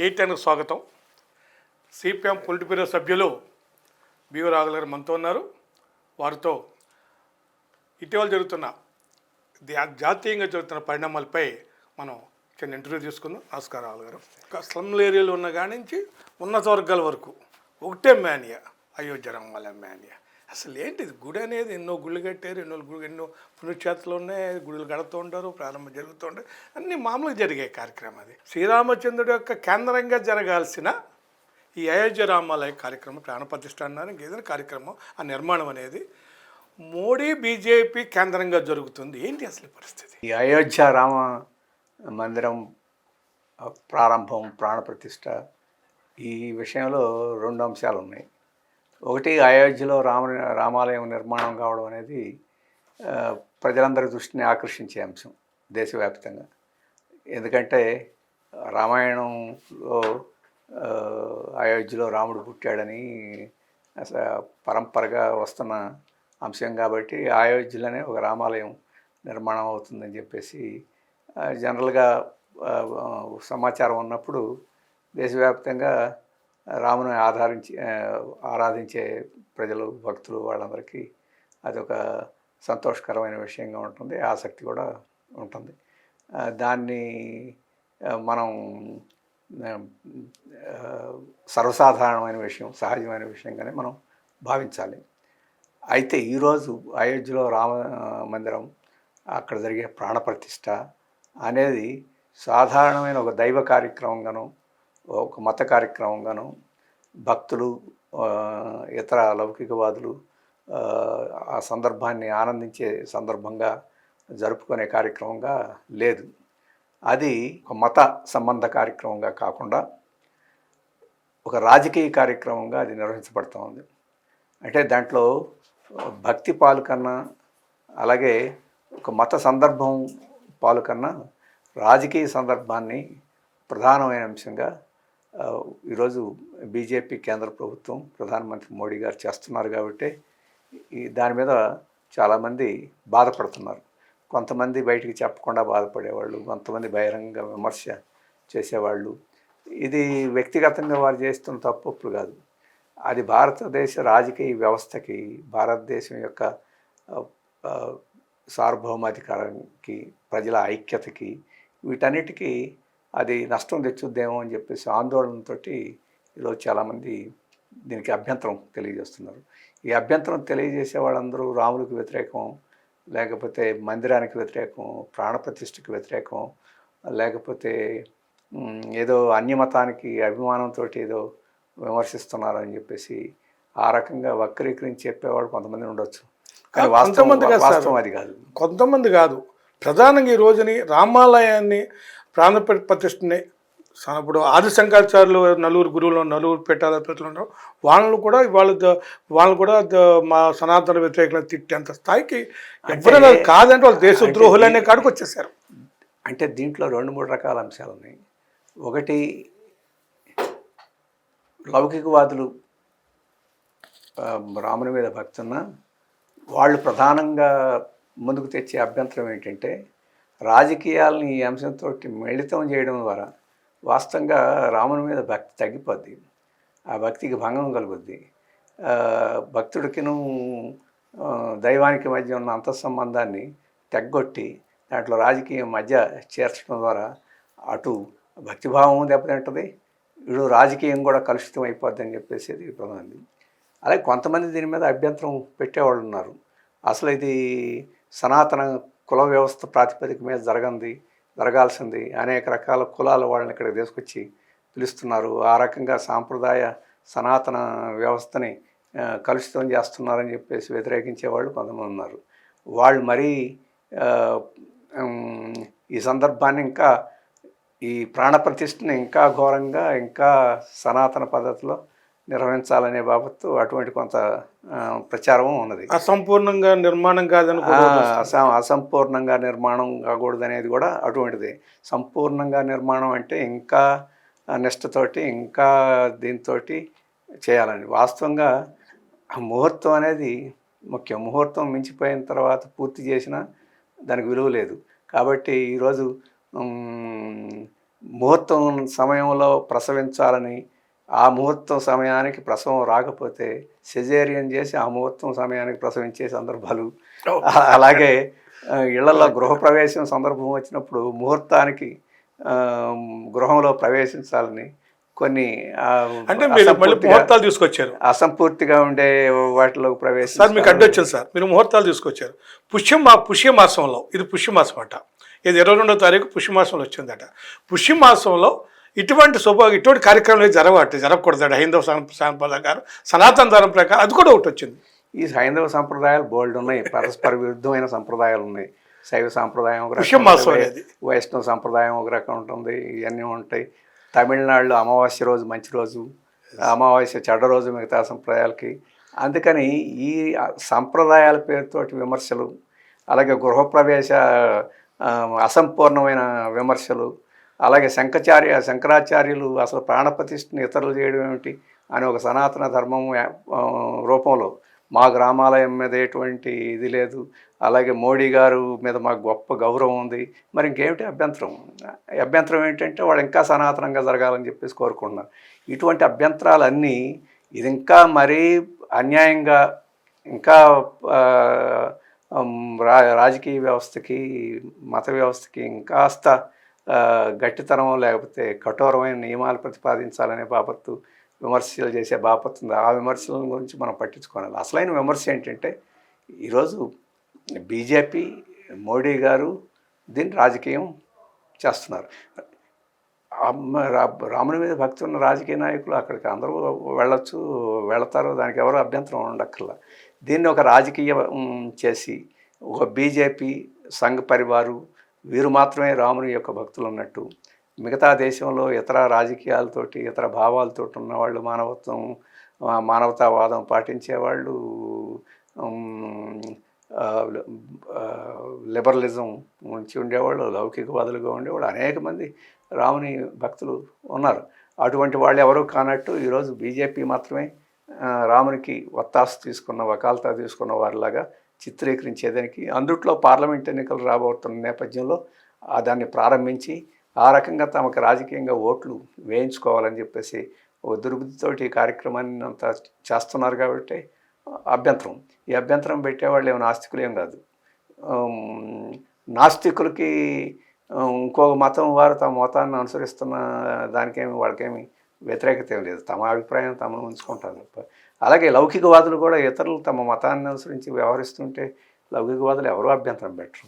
టీటెన్కు స్వాగతం. CPM polit bureau సభ్యులు BV రాఘుల గారు మనతో ఉన్నారు. వారితో ఇటీవల జరుగుతున్న జాతీయంగా జరుగుతున్న పరిణామాలపై మనం చిన్న ఇంటర్వ్యూ తీసుకుందాం. నమస్కారం రాఘుల గారు. స్లమ్ ఏరియాలో ఉన్న కాడి నుంచి ఉన్నత వర్గాల వరకు ఒకటే మేనియా అయోధ్య రామాలయం మేనియా. అసలు ఏంటిది గుడి అనేది ఎన్నో గుళ్ళు కట్టారు ఎన్నో గుడి ఎన్నో పుణ్యక్షేత్రాలు ఉన్నాయి గుడులు కడుతూ ఉంటారు ప్రారంభం జరుగుతూ ఉంటారు అన్నీ మామూలుగా జరిగే కార్యక్రమం అది. శ్రీరామచంద్రుడి యొక్క కేంద్రంగా జరగాల్సిన ఈ అయోధ్య రామాలయ కార్యక్రమం ప్రాణప్రతిష్ఠ అన్నారు ఇంకేదైనా కార్యక్రమం ఆ నిర్మాణం అనేది మోడీ బీజేపీ కేంద్రంగా జరుగుతుంది. ఏంటి అసలు పరిస్థితి? ఈ అయోధ్య రామ మందిరం ప్రారంభం ప్రాణప్రతిష్ఠ ఈ విషయంలో రెండు అంశాలు ఉన్నాయి. ఒకటి అయోధ్యలో రామ రామాలయం నిర్మాణం కావడం అనేది ప్రజలందరి దృష్టిని ఆకర్షించే అంశం దేశవ్యాప్తంగా. ఎందుకంటే రామాయణంలో అయోధ్యలో రాముడు పుట్టాడని అసలు పరంపరగా వస్తున్న అంశం కాబట్టి అయోధ్యలోనే ఒక రామాలయం నిర్మాణం అవుతుందని చెప్పేసి జనరల్గా సమాచారం ఉన్నప్పుడు దేశవ్యాప్తంగా రామును ఆధారించి ఆరాధించే ప్రజలు భక్తులు వాళ్ళందరికీ అదొక సంతోషకరమైన విషయంగా ఉంటుంది ఆసక్తి కూడా ఉంటుంది. దాన్ని మనం సర్వసాధారణమైన విషయం సహజమైన విషయంగానే మనం భావించాలి. అయితే ఈరోజు అయోధ్యలో రామ మందిరం అక్కడ జరిగే ప్రాణప్రతిష్ఠ అనేది సాధారణమైన ఒక దైవ కార్యక్రమంగాను ఒక మత కార్యక్రమంగాను భక్తులు ఇతర లౌకికవాదులు ఆ, సందర్భాన్ని ఆనందించే సందర్భంగా జరుపుకునే కార్యక్రమంగా లేదు. అది ఒక మత సంబంధ కార్యక్రమంగా కాకుండా ఒక రాజకీయ కార్యక్రమంగా అది నిర్వహించబడుతూ ఉంది. అంటే దాంట్లో భక్తి పాలు కన్నా అలాగే ఒక మత సందర్భం పాలు కన్నా రాజకీయ సందర్భాన్ని ప్రధానమైన అంశంగా ఈరోజు బీజేపీ కేంద్ర ప్రభుత్వం ప్రధానమంత్రి మోడీ గారు చేస్తున్నారు కాబట్టి ఈ దాని మీద చాలామంది బాధపడుతున్నారు. కొంతమంది బయటికి చెప్పకుండా బాధపడేవాళ్ళు కొంతమంది బహిరంగ విమర్శ చేసేవాళ్ళు. ఇది వ్యక్తిగతంగా వారు చేస్తున్న తప్పులు కాదు. అది భారతదేశ రాజకీయ వ్యవస్థకి భారతదేశం యొక్క సార్వభౌమాధికారానికి ప్రజల ఐక్యతకి వీటన్నిటికీ అది నష్టం తెచ్చుద్దేమో అని చెప్పేసి ఆందోళనతో ఈరోజు చాలామంది దీనికి అభ్యంతరం తెలియజేస్తున్నారు. ఈ అభ్యంతరం తెలియజేసే వాళ్ళందరూ రాములకు వ్యతిరేకం లేకపోతే మందిరానికి వ్యతిరేకం ప్రాణప్రతిష్ఠకి వ్యతిరేకం లేకపోతే ఏదో అన్యమతానికి అభిమానంతో ఏదో విమర్శిస్తున్నారని చెప్పేసి ఆ రకంగా వక్రీకరించి చెప్పేవాడు కొంతమంది ఉండొచ్చు. కానీ. వాస్తవం అది కాదు. కొంతమంది కాదు. ప్రధానంగా ఈ రోజుని రామాలయాన్ని ప్రాణ ప్రతిష్టని ఇప్పుడు ఆది శంకరాచార్యులు నలుగురు గురువులు నలుగురు పెట్టాలు ఉన్నారు వాళ్ళను కూడా వాళ్ళ ద- వాళ్ళని కూడా మా సనాతన వ్యతిరేకులను తిట్టేంత స్థాయికి ఎవరైనా కాదంటే వాళ్ళు దేశద్రోహులు అనే కాడికి వచ్చేసారు అంటే దీంట్లో రెండు మూడు రకాల అంశాలు ఉన్నాయి. ఒకటి లౌకికవాదులు రాముని మీద భక్తున్న వాళ్ళు ప్రధానంగా ముందుకు తెచ్చే అభ్యంతరం ఏంటంటే రాజకీయాలను ఈ అంశంతో మిళితం చేయడం ద్వారా వాస్తవంగా రాముని మీద భక్తి తగ్గిపోద్ది. ఆ భక్తికి భంగం కలుగుద్ది. భక్తుడికిను దైవానికి మధ్య ఉన్న అంత సంబంధాన్ని తెగ్గొట్టి దాంట్లో రాజకీయం మధ్య చేర్చడం ద్వారా అటు భక్తిభావం దెబ్బతింటుంది ఇడు రాజకీయం కూడా కలుషితం అయిపోద్ది అని చెప్పేసి ఇది అలాగే కొంతమంది దీని మీద అభ్యంతరం పెట్టేవాళ్ళు ఉన్నారు. అసలు ఇది సనాతన కుల వ్యవస్థ ప్రాతిపదిక మీద జరగంది జరగాల్సింది. అనేక రకాల కులాల వాళ్ళని ఇక్కడ తీసుకొచ్చి పిలుస్తున్నారు. ఆ రకంగా సాంప్రదాయ సనాతన వ్యవస్థని కలుషితం చేస్తున్నారని చెప్పేసి వ్యతిరేకించే వాళ్ళు కొంతమంది ఉన్నారు. వాళ్ళు మరీ ఈ సందర్భాన్ని ఇంకా ఈ ప్రాణప్రతిష్టని ఇంకా ఘోరంగా ఇంకా సనాతన పద్ధతిలో నిర్వహించాలనే బాబత్తు అటువంటి కొంత ప్రచారం ఉన్నది. అసంపూర్ణంగా నిర్మాణం కాదని అసంపూర్ణంగా నిర్మాణం కాకూడదు అనేది కూడా అటువంటిది. సంపూర్ణంగా నిర్మాణం అంటే ఇంకా నిష్టతోటి ఇంకా దీంతో చేయాలని వాస్తవంగా ముహూర్తం అనేది ముఖ్యం. ముహూర్తం మించిపోయిన తర్వాత పూర్తి చేసినా దానికి విలువ లేదు. కాబట్టి ఈరోజు ముహూర్తం సమయంలో ప్రసవించాలని ఆ ముహూర్తం సమయానికి ప్రసవం రాకపోతే సిజేరియన్ చేసి ఆ ముహూర్తం సమయానికి ప్రసవించే సందర్భాలు. అలాగే ఇళ్ళలో గృహప్రవేశం సందర్భం వచ్చినప్పుడు ముహూర్తానికి గృహంలో ప్రవేశించాలని కొన్ని అంటే మీరు మళ్ళీ అసంపూర్తిగా- ముహూర్తాలు తీసుకొచ్చారు. అసంపూర్తిగా ఉండే వాటిలో సార్ మీకు అడ్డొచ్చింది సార్. మీరు ముహూర్తాలు తీసుకొచ్చారు. పుష్యం మా పుష్యమాసంలో ఇది పుష్యమాసం అట ఇది ఇరవై రెండో తారీఖు పుష్యమాసంలో వచ్చిందట. పుష్యమాసంలో ఇటువంటి శుభ ఇటువంటి కార్యక్రమాలు జరగట జరగకూడదట హైందవ సాంప్రదాయం సనాతన ధర్మం ప్రకారం అది కూడా ఒకటి వచ్చింది. ఈ హైందవ సంప్రదాయాలు బోల్డ్ ఉన్నాయి. పరస్పర విరుద్ధమైన సంప్రదాయాలు ఉన్నాయి. శైవ సాంప్రదాయం ఒక రకం. వైష్ణవ సంప్రదాయం ఒక రకం ఉంటుంది. ఇవన్నీ ఉంటాయి. తమిళనాడులో అమావాస్య రోజు మంచి రోజు. అమావాస్య చెడ్డ రోజు మిగతా సంప్రదాయాలకి. అందుకని ఈ సంప్రదాయాల పేరుతోటి విమర్శలు అలాగే గృహప్రవేశ అసంపూర్ణమైన విమర్శలు అలాగే శంకచార్య శంకరాచార్యులు అసలు ప్రాణప్రతిష్ఠని ఇతరులు చేయడం ఏమిటి అని ఒక సనాతన ధర్మం రూపంలో మా గ్రామాలయం మీద ఎటువంటి ఇది లేదు. అలాగే మోడీ గారు మీద మాకు గొప్ప గౌరవం ఉంది. మరి ఇంకేమిటి అభ్యంతరం? అభ్యంతరం ఏంటంటే వాళ్ళు ఇంకా సనాతనంగా జరగాలని చెప్పేసి కోరుకుంటున్నారు. ఇటువంటి అభ్యంతరాలన్నీ ఇది ఇంకా మరీ అన్యాయంగా ఇంకా రా రాజకీయ వ్యవస్థకి మత వ్యవస్థకి ఇంకాస్త గట్టితనం లేకపోతే కఠోరమైన నియమాలు ప్రతిపాదించాలనే బాపత్తు విమర్శలు చేసే బాపత్తు ఉంది. ఆ విమర్శల గురించి మనం పట్టించుకోవాలి. అసలైన విమర్శ ఏంటంటే ఈరోజు బీజేపీ మోడీ గారు దీన్ని రాజకీయం చేస్తున్నారు. రాముని మీద భక్తి ఉన్న రాజకీయ నాయకులు అక్కడికి అందరూ వెళ్ళొచ్చు వెళతారు దానికి ఎవరు అభ్యంతరం ఉండక్కర్లా. దీన్ని ఒక రాజకీయం చేసి ఒక బీజేపీ సంఘ పరివారు వీరు మాత్రమే రాముని యొక్క భక్తులు ఉన్నట్టు మిగతా దేశంలో ఇతర రాజకీయాలతోటి ఇతర భావాలతో ఉన్నవాళ్ళు మానవత్వం మానవతావాదం పాటించేవాళ్ళు లిబరలిజం నుంచి ఉండేవాళ్ళు లౌకికవాదులుగా ఉండేవాళ్ళు అనేక మంది రాముని భక్తులు ఉన్నారు. అటువంటి వాళ్ళు ఎవరు కానట్టు ఈరోజు బీజేపీ మాత్రమే రామునికి వత్తాసు తీసుకున్న వకాల్తా తీసుకున్న వారిలాగా చిత్రీకరించేదానికి అందుట్లో పార్లమెంట్ ఎన్నికలు రాబోతున్న నేపథ్యంలో దాన్ని ప్రారంభించి ఆ రకంగా తమకు రాజకీయంగా ఓట్లు వేయించుకోవాలని చెప్పేసి ఓ దుర్బుద్ధితోటి ఈ కార్యక్రమాన్ని అంతా చేస్తున్నారు కాబట్టి అభ్యంతరం. ఈ అభ్యంతరం పెట్టేవాళ్ళు ఏమైనా ఆస్తికులు ఏం కాదు. నాస్తికులకి ఇంకో మతం వారు తమ మతాన్ని అనుసరిస్తున్న దానికేమి వాళ్ళకేమి వ్యతిరేకత ఏం లేదు. తమ అభిప్రాయం తమను ఉంచుకుంటారు తప్ప అలాగే లౌకికవాదులు కూడా ఇతరులు తమ మతాన్ని అనుసరించి వ్యవహరిస్తుంటే లౌకికవాదులు ఎవరు అభ్యంతరం పెట్టరు.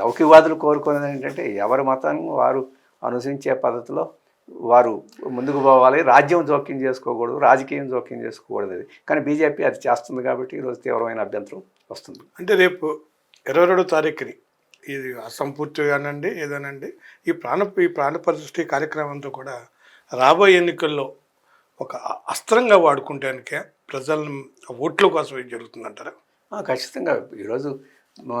లౌకికవాదులు కోరుకునేది ఏంటంటే ఎవరి మతాన్ని వారు అనుసరించే పద్ధతిలో వారు ముందుకు పోవాలి రాజ్యం జోక్యం చేసుకోకూడదు రాజకీయం జోక్యం చేసుకోకూడదు అది. కానీ బీజేపీ అది చేస్తుంది కాబట్టి ఈరోజు తీవ్రమైన అభ్యంతరం వస్తుంది. అంటే రేపు ఇరవై రెండో తారీఖుని ఇది అసంపూర్తిగానండి ఏదోనండి. ఈ ప్రాణ ఈ ప్రాణ ప్రతిష్ఠి కార్యక్రమంతో కూడా రాబోయే ఎన్నికల్లో ఒక అస్త్రంగా వాడుకుంటానికే ప్రజలను ఓట్ల కోసం ఇది జరుగుతుందంటారా? ఖచ్చితంగా. ఈరోజు మా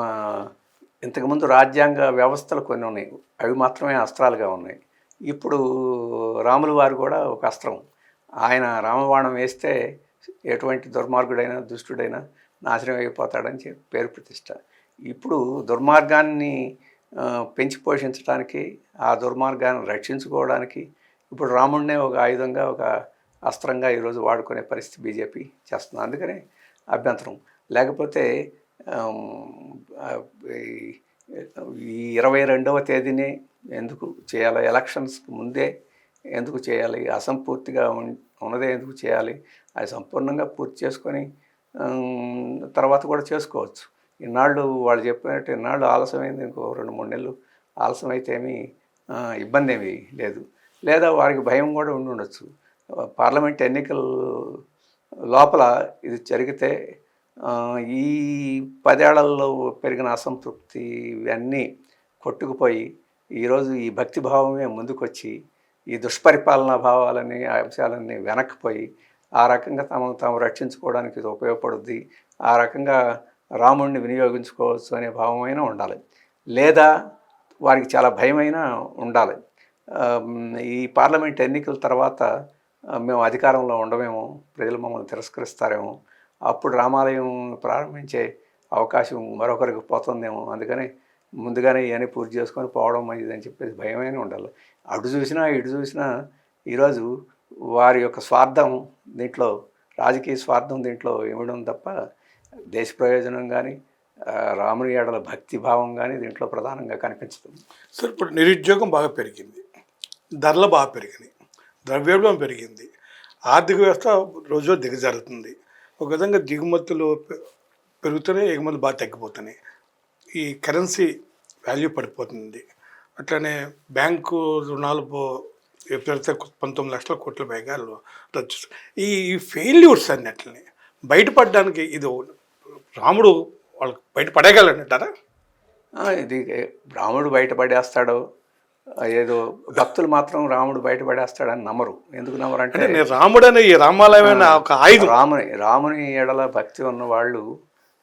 ఇంతకుముందు రాజ్యాంగ వ్యవస్థలు కొన్ని ఉన్నాయి. అవి మాత్రమే అస్త్రాలుగా ఉన్నాయి. ఇప్పుడు రాముల వారు కూడా ఒక అస్త్రం. ఆయన రామబాణం వేస్తే ఎటువంటి దుర్మార్గుడైనా దుష్టుడైనా నాశనం అయిపోతాడని చెప్పి పేరు ప్రతిష్ట. ఇప్పుడు దుర్మార్గాన్ని పెంచి పోషించడానికి ఆ దుర్మార్గాన్ని రక్షించుకోవడానికి ఇప్పుడు రాముడినే ఒక ఆయుధంగా ఒక అస్త్రంగా ఈరోజు వాడుకునే పరిస్థితి బీజేపీ చేస్తుంది. అందుకనే అభ్యంతరం. లేకపోతే ఈ- ఇరవై రెండవ తేదీనే ఎందుకు చేయాలి? ఎలక్షన్స్కి ముందే ఎందుకు చేయాలి? అసంపూర్తిగా ఉన్నదే ఎందుకు చేయాలి? అది సంపూర్ణంగా పూర్తి చేసుకొని తర్వాత కూడా చేసుకోవచ్చు. ఇన్నాళ్ళు వాళ్ళు చెప్పినట్టు ఇన్నాళ్ళు ఆలస్యమైంది. ఇంకో రెండు మూడు నెలలు ఆలస్యం అయితే ఏమీ ఇబ్బంది ఏమీ లేదు. లేదా వారికి భయం కూడా ఉండి ఉండొచ్చు పార్లమెంట్ ఎన్నికలు లోపల ఇది జరిగితే ఈ పదేళ్ళలో పెరిగిన అసంతృప్తి ఇవన్నీ కొట్టుకుపోయి ఈరోజు ఈ భక్తి భావమే ముందుకొచ్చి ఈ దుష్పరిపాలనా భావాలని అంశాలన్నీ వెనక్కిపోయి ఆ రకంగా తమను తాము రక్షించుకోవడానికి ఇది ఉపయోగపడుద్ది ఆ రకంగా రాముడిని వినియోగించుకోవచ్చు అనే భావమైనా ఉండాలి. లేదా వారికి చాలా భయమైనా ఉండాలి. ఈ పార్లమెంట్ ఎన్నికల తర్వాత మేము అధికారంలో ఉండమేమో ప్రజలు మమ్మల్ని తిరస్కరిస్తారేమో అప్పుడు రామాలయం ప్రారంభించే అవకాశం మరొకరికి పోతుందేమో అందుకని ముందుగానే ఇవన్నీ పూర్తి చేసుకొని పోవడం మంచిదని చెప్పేసి భయమైన ఉండాలి. అటు చూసినా ఇటు చూసినా ఈరోజు వారి యొక్క స్వార్థం దీంట్లో రాజకీయ స్వార్థం దీంట్లో ఇవ్వడం తప్ప దేశ ప్రయోజనం కానీ రాముని ఏడల భక్తి భావం కానీ దీంట్లో ప్రధానంగా కనిపించదు. సార్ ఇప్పుడు నిరుద్యోగం బాగా పెరిగింది. ధరలు బాగా పెరిగినాయి. ద్రవ్యోల్బణం పెరిగింది. ఆర్థిక వ్యవస్థ రోజు దిగజారుతుంది. ఒక విధంగా దిగుమతులు పె- పెరుగుతున్నాయి ఎగుమతులు బాగా తగ్గిపోతున్నాయి. ఈ కరెన్సీ వాల్యూ పడిపోతుంది. అట్లనే బ్యాంకు రుణాలు ఎప్పుడైతే పంతొమ్మిది లక్షల కోట్ల పైగా రద్దు ఈ ఫెయిల్యూర్స్ అన్నిటిని బయటపడడానికి ఇది రాముడు వాళ్ళకి బయటపడేయగలంటారా ఇది రాముడు బయటపడేస్తాడు. ఏదో భక్తులు మాత్రం రాముడు బయటపడేస్తాడని నమ్మరు. ఎందుకు నమ్మరు అంటే రాముడు అనే రామాలయమైన ఒక ఆయుధం. రాముని రాముని ఎడల భక్తి ఉన్న వాళ్ళు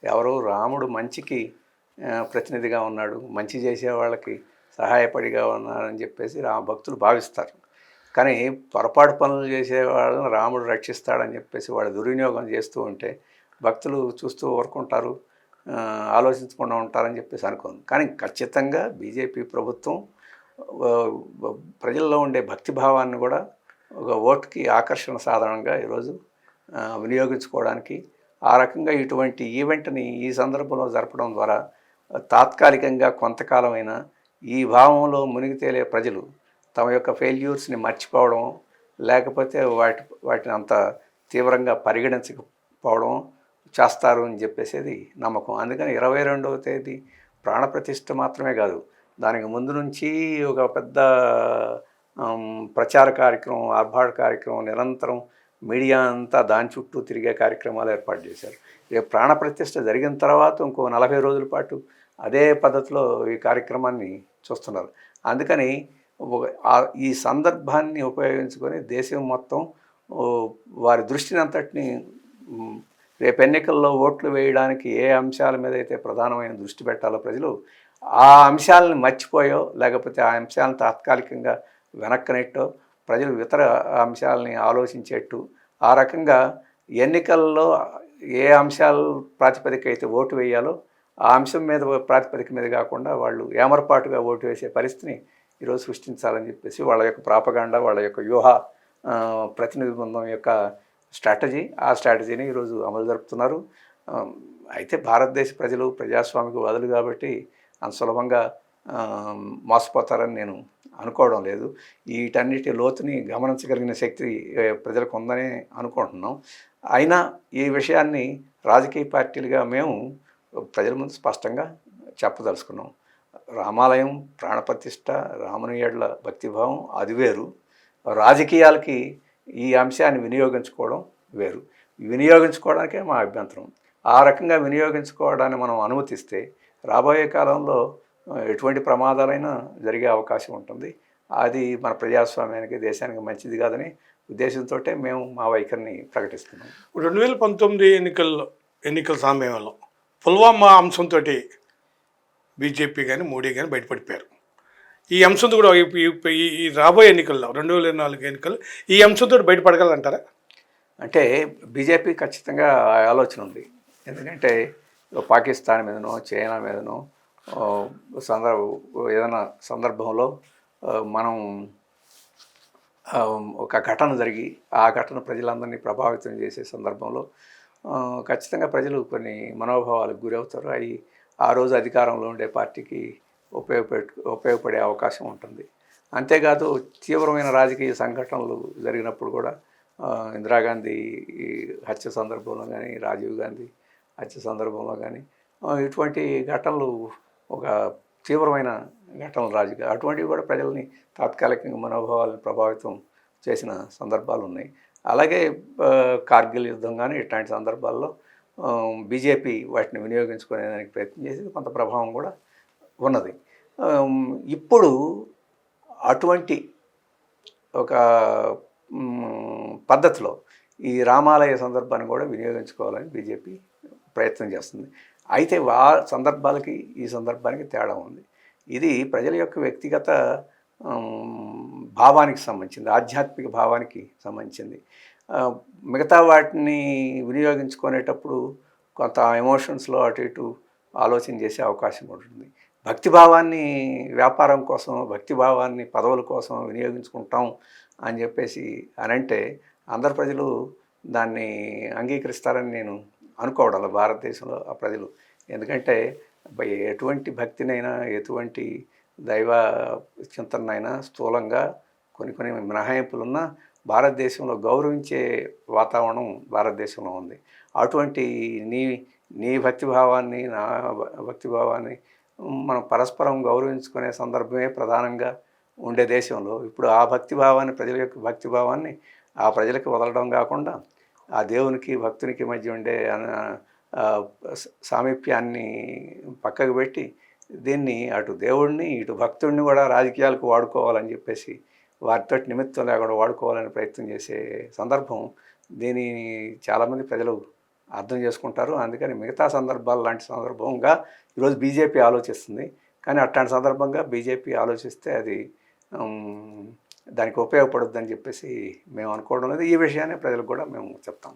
ఎవరు రాముడు మంచికి ప్రతినిధిగా ఉన్నాడు మంచి చేసే వాళ్ళకి సహాయపడిగా ఉన్నాడని చెప్పేసి రా భక్తులు భావిస్తారు. కానీ పొరపాటు పనులు చేసే వాళ్ళని రాముడు రక్షిస్తాడని చెప్పేసి వాళ్ళు దుర్వినియోగం చేస్తూ ఉంటే భక్తులు చూస్తూ ఊరుకుంటారు ఆలోచించకుండా ఉంటారని చెప్పేసి అనుకోను. కానీ ఖచ్చితంగా బీజేపీ ప్రభుత్వం ప్రజల్లో ఉండే భక్తి భావాన్ని కూడా ఒక ఓటుకి ఆకర్షణ సాధనంగా ఈరోజు వినియోగించుకోవడానికి ఆ రకంగా ఇటువంటి ఈవెంట్ని ఈ సందర్భంలో జరపడం ద్వారా తాత్కాలికంగా కొంతకాలమైనా ఈ భావంలో మునిగి తేలే ప్రజలు తమ యొక్క ఫెయిల్యూర్స్ని మర్చిపోవడం లేకపోతే వాటి వాటిని అంత తీవ్రంగా పరిగణించకపోవడం చేస్తారు అని చెప్పేసేది నమ్మకం. అందుకని ఇరవై రెండవ తేదీ ప్రాణప్రతిష్ఠ మాత్రమే కాదు దానికి ముందు నుంచి ఒక పెద్ద ప్రచార కార్యక్రమం ఆర్భాట కార్యక్రమం నిరంతరం మీడియా అంతా దాని చుట్టూ తిరిగే కార్యక్రమాలు ఏర్పాటు చేశారు. రేపు ప్రాణప్రతిష్ట జరిగిన తర్వాత ఇంకో నలభై రోజుల పాటు అదే పద్ధతిలో ఈ కార్యక్రమాన్ని చూస్తున్నారు. అందుకని ఈ సందర్భాన్ని ఉపయోగించుకొని దేశం మొత్తం వారి దృష్టిని అంతటిని రేపు ఎన్నికల్లో ఓట్లు వేయడానికి ఏ అంశాల మీద అయితే ప్రధానమైన దృష్టి పెట్టాలో ప్రజలు ఆ అంశాలను మర్చిపోయో లేకపోతే ఆ అంశాలను తాత్కాలికంగా వెనక్కనెట్టో ప్రజలు ఇతర అంశాలని ఆలోచించేట్టు ఆ రకంగా ఎన్నికల్లో ఏ అంశాల ప్రాతిపదిక అయితే ఓటు వేయాలో ఆ అంశం మీద ప్రాతిపదిక మీద కాకుండా వాళ్ళు ఏమరపాటుగా ఓటు వేసే పరిస్థితిని ఈరోజు సృష్టించాలని చెప్పేసి వాళ్ళ యొక్క ప్రాపగాండ వాళ్ళ యొక్క వ్యూహ ప్రతినిధి బృందం యొక్క స్ట్రాటజీ ఆ స్ట్రాటజీని ఈరోజు అమలు జరుపుతున్నారు. అయితే భారతదేశ ప్రజలు ప్రజాస్వామిక వదులు కాబట్టి అంత సులభంగా మోసపోతారని నేను అనుకోవడం లేదు. వీటన్నిటి లోతుని గమనించగలిగిన శక్తి ప్రజలకు ఉందని అనుకుంటున్నాం. అయినా ఈ విషయాన్ని రాజకీయ పార్టీలుగా మేము ప్రజల ముందు స్పష్టంగా చెప్పదలుచుకున్నాం. రామాలయం ప్రాణప్రతిష్ట రాముని భక్తిభావం అది వేరు. రాజకీయాలకి ఈ అంశాన్ని వినియోగించుకోవడం వేరు. వినియోగించుకోవడానికే మా అభ్యంతరం. ఆ రకంగా వినియోగించుకోవడాన్ని మనం అనుమతిస్తే రాబోయే కాలంలో ఎటువంటి ప్రమాదాలైనా జరిగే అవకాశం ఉంటుంది. అది మన ప్రజాస్వామ్యానికి దేశానికి మంచిది కాదని ఉద్దేశంతో మేము మా వైఖరిని ప్రకటిస్తున్నాం. రెండు వేల పంతొమ్మిది ఎన్నికల్లో ఎన్నికల సమయంలో పుల్వామా అంశంతో బీజేపీ కానీ మోడీ కానీ బయటపడిపోయారు. ఈ అంశంతో కూడా ఈ- రాబోయే ఎన్నికల్లో రెండు వేల నాలుగు ఎన్నికల్లో ఈ అంశంతో బయటపడగలంటారా అంటే బీజేపీ ఖచ్చితంగా ఆలోచన ఉంది. ఎందుకంటే పాకిస్తాన్ మీదనో చైనా మీదనో సందర్భ ఏదైనా సందర్భంలో మనం ఒక ఘటన జరిగి ఆ ఘటన ప్రజలందరినీ ప్రభావితం చేసే సందర్భంలో ఖచ్చితంగా ప్రజలు కొన్ని మనోభావాలకు గురవుతారు. అవి ఆ రోజు అధికారంలో ఉండే పార్టీకి ఉపయోగపెట్టు ఉపయోగపడే అవకాశం ఉంటుంది. అంతేకాదు తీవ్రమైన రాజకీయ సంఘటనలు జరిగినప్పుడు కూడా ఇందిరాగాంధీ ఈ హత్య సందర్భంలో కానీ రాజీవ్ గాంధీ హత్య సందర్భంలో కానీ ఇటువంటి ఘటనలు ఒక తీవ్రమైన ఘటనలు రాజకీయ అటువంటివి కూడా ప్రజల్ని తాత్కాలికంగా మనోభావాలను ప్రభావితం చేసిన సందర్భాలు ఉన్నాయి. అలాగే కార్గిల్ యుద్ధం కానీ ఇట్లాంటి సందర్భాల్లో బీజేపీ వాటిని వినియోగించుకునేదానికి ప్రయత్నం చేసి కొంత ప్రభావం కూడా ఉన్నది. ఇప్పుడు అటువంటి ఒక పద్ధతిలో ఈ రామాలయ సందర్భాన్ని కూడా వినియోగించుకోవాలని బీజేపీ ప్రయత్నం చేస్తుంది. అయితే వా సందర్భాలకి ఈ సందర్భానికి తేడా ఉంది. ఇది ప్రజల యొక్క వ్యక్తిగత భావానికి సంబంధించింది ఆధ్యాత్మిక భావానికి సంబంధించింది. మిగతా వాటిని వినియోగించుకునేటప్పుడు కొంత ఎమోషన్స్లో అటు ఇటు ఆలోచన చేసే అవకాశం ఉంటుంది. భక్తిభావాన్ని వ్యాపారం కోసం భక్తిభావాన్ని పదవుల కోసం వినియోగించుకుంటాం అని చెప్పేసి అని అంటే అందరు ప్రజలు దాన్ని అంగీకరిస్తారని నేను అనుకోవడం భారతదేశంలో ఆ ప్రజలు. ఎందుకంటే ఎటువంటి భక్తినైనా ఎటువంటి దైవ చింతనైనా స్థూలంగా కొన్ని కొన్ని మినహాయింపులున్నా భారతదేశంలో గౌరవించే వాతావరణం భారతదేశంలో ఉంది. అటువంటి నీ నీ భక్తిభావాన్ని నా భక్తిభావాన్ని మనం పరస్పరం గౌరవించుకునే సందర్భమే ప్రధానంగా ఉండే దేశంలో. ఇప్పుడు ఆ భక్తిభావాన్ని ప్రజల యొక్క భక్తిభావాన్ని ఆ ప్రజలకు వదలడం కాకుండా ఆ దేవునికి భక్తునికి మధ్య ఉండే సామీప్యాన్ని పక్కకు పెట్టి దీన్ని అటు దేవుడిని ఇటు భక్తుడిని కూడా రాజకీయాలకు వాడుకోవాలని చెప్పేసి వారితో నిమిత్తం లేకుండా వాడుకోవాలని ప్రయత్నం చేసే సందర్భం దీనిని చాలామంది ప్రజలు అర్థం చేసుకుంటారు. అందుకని మిగతా సందర్భాలు లాంటి సందర్భంగా ఈరోజు బీజేపీ ఆలోచిస్తుంది. కానీ అట్లాంటి సందర్భంగా బీజేపీ ఆలోచిస్తే అది దానికి ఉపయోగపడుద్దని చెప్పేసి మేము అనుకోవడం లేదు. ఈ విషయాన్ని ప్రజలకు కూడా మేము చెప్తాం.